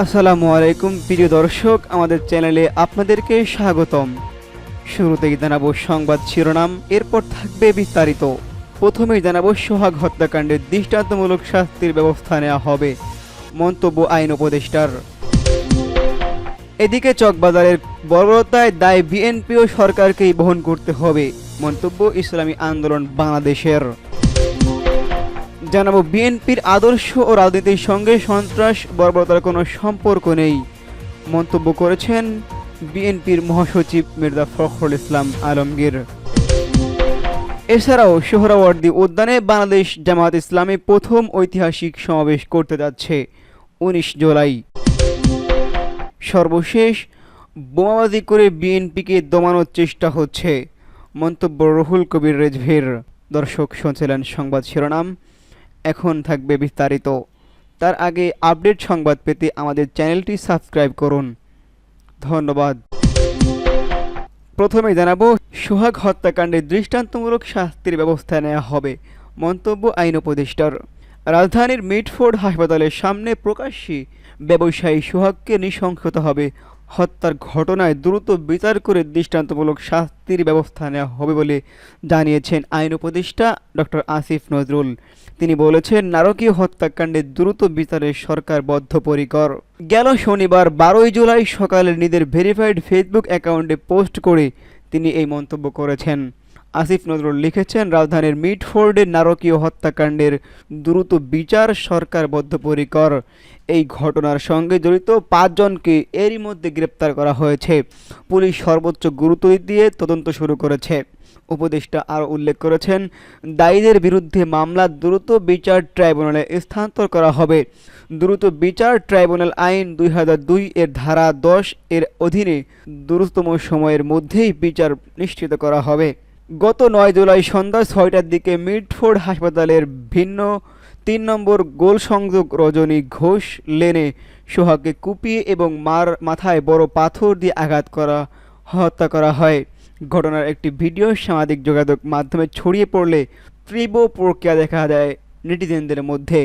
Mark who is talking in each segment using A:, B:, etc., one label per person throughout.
A: আসসালামু আলাইকুম, প্রিয় দর্শক, আমাদের চ্যানেলে আপনাদেরকে স্বাগতম। শুরুতেই জানাব সংবাদ শিরোনাম, এরপর থাকবে বিস্তারিত। প্রথমেই জানাব সোহাগ হত্যাকাণ্ডের দৃষ্টান্তমূলক শাস্তির ব্যবস্থা নেওয়া হবে, মন্তব্য আইন উপদেষ্টার। এদিকে চকবাজারের বর্বরতায় দায় বিএনপি ও সরকারকেই বহন করতে হবে, মন্তব্য ইসলামী আন্দোলন বাংলাদেশের। জানাব, বিএনপির আদর্শ ও রাজনীতির সঙ্গে সন্ত্রাস, বর্বরতার কোনো সম্পর্ক নেই। মন্তব্য করেছেন বিএনপির মহাসচিব মির্জা ফখরুল ইসলাম আলমগীর। এছাড়াও সোহরাওয়ার্দী উদ্যানে বাংলাদেশ জামাত ইসলামী প্রথম ঐতিহাসিক সমাবেশ করতে যাচ্ছে উনিশ জুলাই। সর্বশেষ বোমাবাজি করে বিএনপিকে দমানোর চেষ্টা হচ্ছে। মন্তব্য রহুল কবির রেজভির। দর্শক শুনছিলেন সংবাদ শিরোনাম। এখন থাকবে বিস্তারিত। তার আগে আপডেট সংবাদ পেতে আমাদের চ্যানেলটি সাবস্ক্রাইব করুন। ধন্যবাদ। প্রথমে জানাব, সোহাগ হত্যাকাণ্ডে দৃষ্টান্তমূলক শাস্তির ব্যবস্থা নেওয়া হবে, মন্তব্য আইন উপদেষ্টার। রাজধানীর মিটফোর্ড হাসপাতালের সামনে প্রকাশ্যে ব্যবসায়ী সোহাগকে নৃশংসতা হবে হত্যার ঘটনায় দ্রুত বিচার করে দৃষ্টান্তমূলক শাস্তির ব্যবস্থা নেওয়া হবে বলে জানিয়েছেন আইন উপদেষ্টা ডক্টর আসিফ নজরুল। তিনি বলেছেন, নারকীয় হত্যাকাণ্ডে দ্রুত বিচারে সরকার বদ্ধপরিকর। গেল শনিবার বারোই জুলাই সকালে নিজের ভেরিফাইড ফেসবুক অ্যাকাউন্টে পোস্ট করে তিনি এই মন্তব্য করেছেন। আসিফ নজরুল লিখেছেন, রাজধানীর মিটফোর্ডের নারকীয় হত্যাকাণ্ডের দ্রুত বিচার সরকার বদ্ধপরিকর। এই ঘটনার সঙ্গে জড়িত পাঁচজনকে এরই মধ্যে গ্রেপ্তার করা হয়েছে। পুলিশ সর্বোচ্চ গুরুত্ব দিয়ে তদন্ত শুরু করেছে। উপদেষ্টা আরও উল্লেখ করেছেন, দায়ীদের বিরুদ্ধে মামলা দ্রুত বিচার ট্রাইব্যুনালে স্থানান্তর করা হবে। দ্রুত বিচার ট্রাইব্যুনাল আইন দুই হাজার দুই এর ধারা দশ এর অধীনে দ্রুততম সময়ের মধ্যেই বিচার নিশ্চিত করা হবে। গত নয় জুলাই সন্ধ্যা ছয়টার দিকে মিডফোর্ড হাসপাতালের ভিন্ন তিন নম্বর গোল সংযোগ রজনী ঘোষ লেনে সোহাগকে কুপিয়ে এবং মার মাথায় বড় পাথর দিয়ে আঘাত করা, হত্যা করা হয়। ঘটনার একটি ভিডিও সামাজিক যোগাযোগ মাধ্যমে ছড়িয়ে পড়লে তীব্র প্রক্রিয়া দেখা দেয় নেটিজেনদের মধ্যে।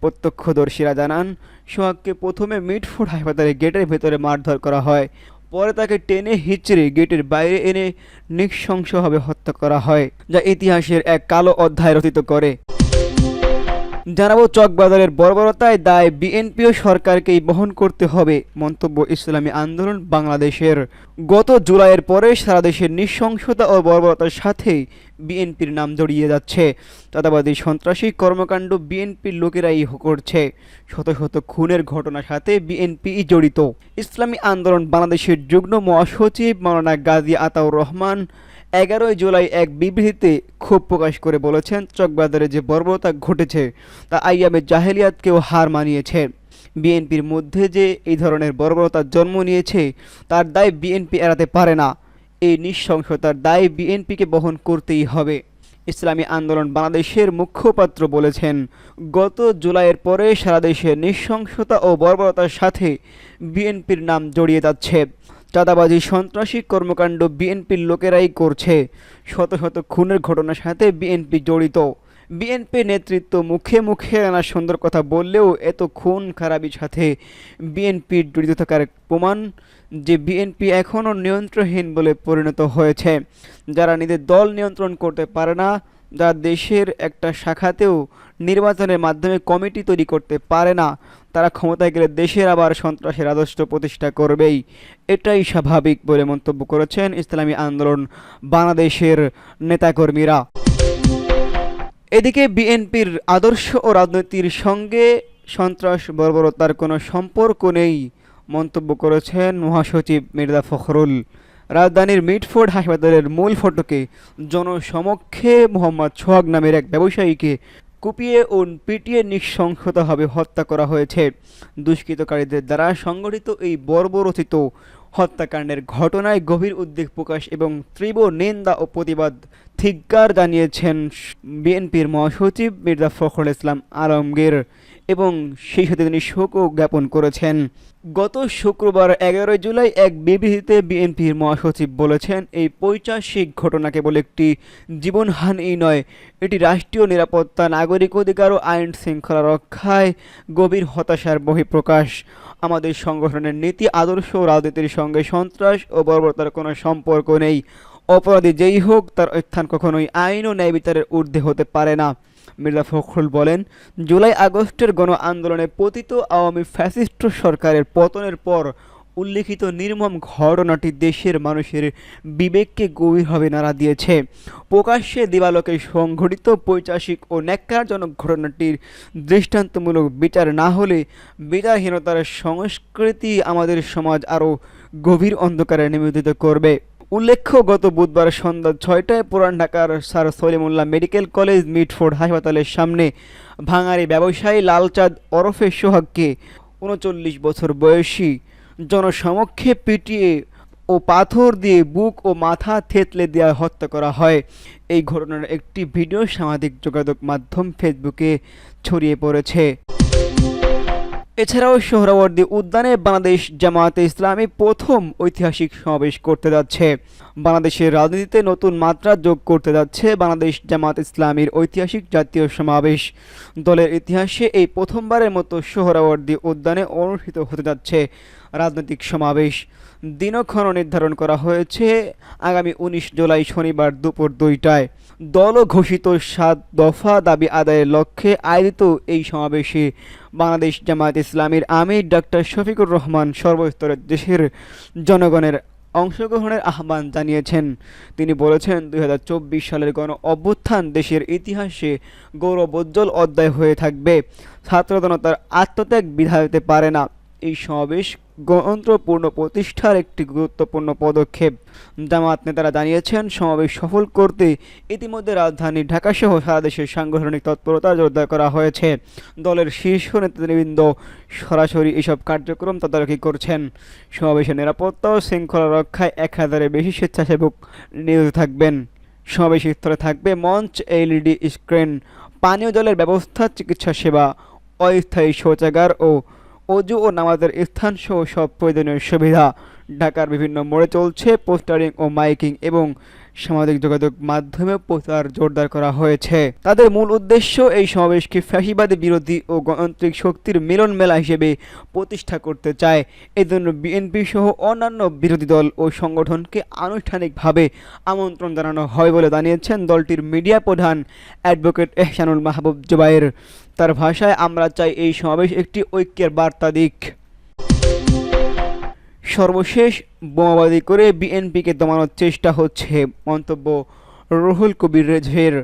A: প্রত্যক্ষদর্শীরা জানান, সোহাগকে প্রথমে মিটফুড হাসপাতালে গেটের ভেতরে মারধর করা হয়, পরে তাকে টেনে হিচড়ে গেটের বাইরে এনে নৃশংসভাবে হত্যা করা হয়, যা ইতিহাসের এক কালো অধ্যায় রচিত করে। জানাব চকবাজারের বর্বরতায় দায় বিএনপি ও সরকারকেই বহন করতে হবে, মন্তব্য ইসলামী আন্দোলন বাংলাদেশের। গত জুলাইয়ের পরে সারা দেশের নৃশংসতা ও বর্বরতার সাথে বিএনপির নাম জড়িয়ে যাচ্ছে। চাঁদাবাদী সন্ত্রাসী কর্মকাণ্ড বিএনপির লোকেরাই করছে। শত শত খুনের ঘটনার সাথে বিএনপি জড়িত। ইসলামী আন্দোলন বাংলাদেশের যুগ্ম মহাসচিব মাওলানা গাজী আতাউর রহমান এগারোই জুলাই এক বিবৃতিতে ক্ষোভ প্রকাশ করে বলেছেন, চকবাজারে যে বর্বরতা ঘটেছে তা আইয়ামে জাহেলিয়াতকেও হার মানিয়েছে। বিএনপির মধ্যে যে এই ধরনের বর্বরতার জন্ম নিয়েছে, তার দায় বিএনপি এড়াতে পারে না। এই নৃশংসতার দায় বিএনপিকে বহন করতেই হবে। ইসলামী আন্দোলন বাংলাদেশের মুখপাত্র বলেছেন, গত জুলাইয়ের পরে সারা দেশে নৃশংসতা ও বর্বরতার সাথে বিএনপির নাম জড়িয়ে যাচ্ছে। চাঁদাবাজি, সন্ত্রাসী কর্মকাণ্ড বিএনপির লোকেরাই করছে। শত শত খুনের ঘটনার সাথে বিএনপি জড়িত। বিএনপি নেতৃত্ব মুখে মুখে নানা সুন্দর কথা বললেও এত খুন খারাপির সাথে বিএনপির জড়িত থাকার প্রমাণ যে বিএনপি এখনও নিয়ন্ত্রণহীন বলে পরিণত হয়েছে। যারা নিজের দল নিয়ন্ত্রণ করতে পারে না যারা দেশের একটা শাখাতেও নির্বাচনের মাধ্যমে কমিটি তৈরি করতে পারে না। তারা ক্ষমতায় গেলে দেশের আবার সন্ত্রাসের আদর্শ প্রতিষ্ঠা করবেই। এটাই স্বাভাবিক বলে মন্তব্য করেছেন ইসলামী আন্দোলন বাংলাদেশের নেতাকর্মীরা। এদিকে বিএনপির আদর্শ ও রাজনীতির সঙ্গে সন্ত্রাস বর্বরতার কোনো সম্পর্ক নেই, মন্তব্য করেছেন মহাসচিব মির্জা ফখরুল। রাজধানীর মিটফোর্ড হাসপাতালের মূল ফটকে জনসমক্ষে মোহাম্মদ সোহাগ নামের এক ব্যবসায়ীকে কুপিয়ে ও পিটিয়ে নিঃসংহতভাবে হত্যা করা হয়েছে। দুষ্কৃতকারীদের দ্বারা সংগঠিত এই বর্বরচিত হত্যাকাণ্ডের ঘটনায় গভীর উদ্বেগ প্রকাশ এবং তীব্র নিন্দা ও প্রতিবাদ ধিক্কার জানিয়েছেন বিএনপির মহাসচিব মির্জা ফখরুল ইসলাম আলমগীর এবং সেই সাথে তিনি শোকও জ্ঞাপন করেছেন। গত শুক্রবার এগারোই জুলাই এক বিবৃতিতে বিএনপির মহাসচিব বলেছেন, এই পৈচাসিক ঘটনা কেবল একটি জীবনহানি নয়, এটি রাষ্ট্রীয় নিরাপত্তা, নাগরিক অধিকার ও আইন শৃঙ্খলা রক্ষায় গভীর হতাশার বহিঃপ্রকাশ। আমাদের সংগঠনের নীতি, আদর্শ ও রাজনীতির সঙ্গে সন্ত্রাস ও বর্বরতার কোনো সম্পর্ক নেই। অপরাধী যেই হোক, তার স্থান কখনোই আইন ও ন্যায় বিচারের ঊর্ধ্বে হতে পারে না। মির্জা ফখরুল বলেন, জুলাই আগস্টের গণ আন্দোলনে পতিত আওয়ামী ফ্যাসিস্ট সরকারের পতনের পর উল্লেখিত নির্মম ঘটনাটি দেশের মানুষের বিবেককে গভীরভাবে নাড়া দিয়েছে। প্রকাশ্যে দিবালোকে সংঘটিত পৈচাসিক ও ন্যাক্কারজনক ঘটনাটির দৃষ্টান্তমূলক বিচার না হলে বিচারহীনতার সংস্কৃতি আমাদের সমাজ আরও গভীর অন্ধকারে নিবেদিত করবে। উল্লেখ্য, গত বুধবার সন্ধ্যা ছয়টায় পুরান ঢাকার sir Salimullah medical college Mitford হাসপাতালের সামনে ভাঙারি ব্যবসায়ী লালচাঁদ ওরফে সোহাগকে উনচল্লিশ বছর বয়সী জনসমক্ষে পিটিয়ে ও পাথর দিয়ে বুক ও মাথা থেতলে দেওয়া হত্যা করা হয়। এই ঘটনার একটি ভিডিও সামাজিক যোগাযোগ মাধ্যম ফেসবুকে ছড়িয়ে পড়েছে। এছাড়াও সোহরাওয়ার্দী উদ্যানে বাংলাদেশ জামায়াতে ইসলামী প্রথম ঐতিহাসিক সমাবেশ করতে যাচ্ছে। বাংলাদেশের রাজনীতিতে নতুন মাত্রা যোগ করতে যাচ্ছে বাংলাদেশ জামায়াত ইসলামীর ঐতিহাসিক জাতীয় সমাবেশ। দলের ইতিহাসে এই প্রথমবারের মতো সোহরাওয়ার্দী উদ্যানে অনুষ্ঠিত হতে যাচ্ছে রাজনৈতিক সমাবেশ। দিনক্ষণ নির্ধারণ করা হয়েছে আগামী উনিশ জুলাই শনিবার দুপুর দুইটায়। দল ঘোষিত সাত দফা দাবি আদায়ের লক্ষ্যে আয়োজিত এই সমাবেশে বাংলাদেশ জামায়াত ইসলামীর আমির ডাক্তার শফিকুর রহমান সর্বস্তরের দেশের জনগণের অংশগ্রহণের আহ্বান জানিয়েছেন। তিনি বলেছেন, দুই হাজার চব্বিশ সালের গণ অভ্যুত্থান দেশের ইতিহাসে গৌরবোজ্জ্বল অধ্যায় হয়ে থাকবে। ছাত্রজনতার আত্মত্যাগ বিধা পারে না। এই সমাবেশ গণতন্ত্রপূর্ণ প্রতিষ্ঠার একটি গুরুত্বপূর্ণ পদক্ষেপ। জামাত নেতারা জানিয়েছেন, সমাবেশ সফল করতে ইতিমধ্যে রাজধানী ঢাকাসহ সারা দেশের সাংগঠনিক তৎপরতা জোরদার করা হয়েছে। দলের শীর্ষ নেতৃবৃন্দ সরাসরি এসব কার্যক্রম তদারকি করছেন। সমাবেশের নিরাপত্তা ও শৃঙ্খলা রক্ষায় এক হাজারের বেশি স্বেচ্ছাসেবক নিয়োজিত থাকবেন। সমাবেশ স্থলে থাকবে মঞ্চ, এলইডি স্ক্রিন, পানীয় জলের ব্যবস্থা, চিকিৎসা সেবা, অস্থায়ী শৌচাগার ও অজু ও নামাজের স্থান সহ সব প্রয়োজনীয় সুবিধা। ঢাকার বিভিন্ন মোড়ে চলছে পোস্টারিং ও মাইকিং এবং সামাজিক যোগাযোগ মাধ্যমে প্রচার জোরদার করা হয়েছে। তাদের মূল উদ্দেশ্য এই সমাবেশকে ফ্যাসিবাদী বিরোধী ও গণতান্ত্রিক শক্তির মিলন মেলা হিসেবে প্রতিষ্ঠা করতে চায়। এজন্য বিএনপি সহ অন্যান্য বিরোধী দল ও সংগঠনকে আনুষ্ঠানিকভাবে আমন্ত্রণ জানানো হয় বলে জানিয়েছেন দলটির মিডিয়া প্রধান অ্যাডভোকেট এহসানুল মাহবুব জুবাইর। তার ভাষায়, আমরা চাই এই সমাবেশ একটি ঐক্যের বার্তা দিক। সর্বশেষ বোমাবাদি করে বিএনপিকে দমানোর চেষ্টা হচ্ছে মন্তব্য রুহুল কবির রেজভের।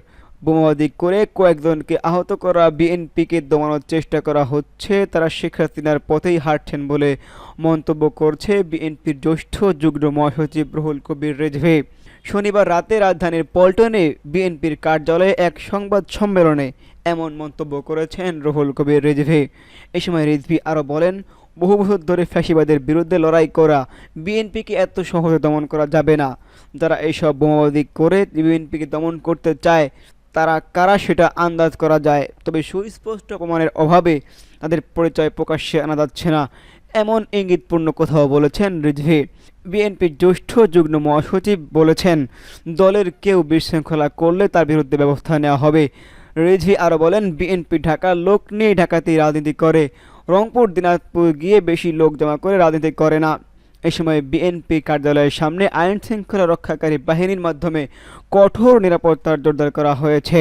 A: বোমাবাদি করে কয়েকজনকে আহত করা, বিএনপিকে দমানোর চেষ্টা করা হচ্ছে, তারা শেখ হাসিনার পথেই হাঁটছেন বলে মন্তব্য করছে বিএনপির জ্যেষ্ঠ যুগ্ম মহাসচিব রুহুল কবির রেজভে। শনিবার রাতে রাজধানীর পল্টনে বিএনপির কার্যালয়ে এক সংবাদ সম্মেলনে এমন মন্তব্য করেছেন রুহুল কবির রেজভে। এ সময় রিজভি আরও বলেন বহু বছর ধরে ফ্যাসিবাদের বিরুদ্ধে লড়াই করা, বিএনপিকে এত সহজে দমন করা যাবে না। যারা এইসব বোমাবাদি করে বিএনপিকে দমন করতে চায়, তারা কারা সেটা আন্দাজ করা যায়? তবে সুস্পষ্ট প্রমাণের অভাবে তাদের পরিচয় প্রকাশ্যে আনা যাচ্ছে না। এমন ইঙ্গিতপূর্ণ কথাও বলেছেন রিজভি। বিএনপির জ্যেষ্ঠ যুগ্ম মহাসচিব বলেছেন, দলের কেউ বিশৃঙ্খলা করলে তার বিরুদ্ধে ব্যবস্থা নেওয়া হবে। রিজভি আরও বলেন, বিএনপি ঢাকার লোক নিয়ে ঢাকাতেই রাজনীতি করে। রংপুর, দিনাজপুর গিয়ে বেশি লোক জমা করে রাজনীতি করে না। এ সময় বিএনপি কার্যালয়ের সামনে আইন শৃঙ্খলা রক্ষাকারী বাহিনীর মাধ্যমে কঠোর নিরাপত্তার জোরদার করা হয়েছে।